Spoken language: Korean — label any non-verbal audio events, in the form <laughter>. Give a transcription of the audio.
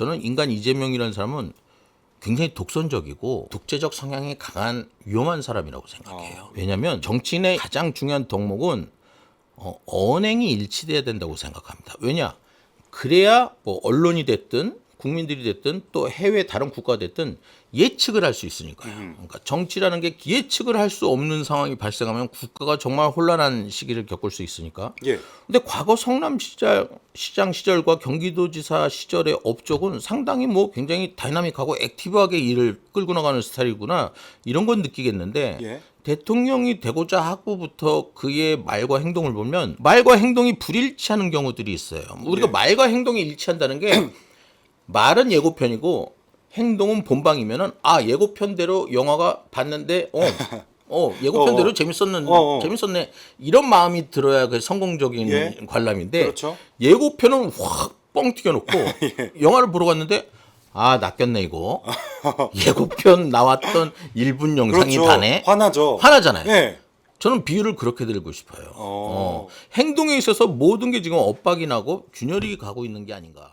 저는 인간 이재명이라는 사람은 굉장히 독선적이고 독재적 성향이 강한 위험한 사람이라고 생각해요. 왜냐하면 정치인의 가장 중요한 덕목은 어, 언행이 일치돼야 된다고 생각합니다. 왜냐? 그래야 뭐 언론이 됐든 국민들이 됐든 또 해외 다른 국가가 됐든 예측을 할 수 있으니까요. 그러니까 정치라는 게 예측을 할 수 없는 상황이 발생하면 국가가 정말 혼란한 시기를 겪을 수 있으니까. 예. 근데 과거 성남 시장 시장 시절과 경기도지사 시절의 업적은 상당히 뭐 굉장히 다이나믹하고 액티브하게 일을 끌고 나가는 스타일이구나 이런 건 느끼겠는데 예. 대통령이 되고자 하고부터 그의 말과 행동을 보면 말과 행동이 불일치하는 경우들이 있어요. 우리가 예. 말과 행동이 일치한다는 게 <clears throat> 말은 예고편이고 행동은 본방이면은 아 예고편대로 영화가 봤는데 어. <laughs> 어 예고편대로 어, 어. 재밌었는 어, 어. 재밌었네 이런 마음이 들어야 그 성공적인 예. 관람인데 그렇죠. 예고편은 확 뻥 튀겨놓고 <laughs> 예. 영화를 보러 갔는데 아 낚였네 이거 <laughs> 예고편 나왔던 1분 영상이 그렇죠. 다네 화나죠. 화나잖아요. 예. 저는 비유를 그렇게 드리고 싶어요. 어. 어, 행동에 있어서 모든 게 지금 엇박이 나고 균열이 가고 있는 게 아닌가.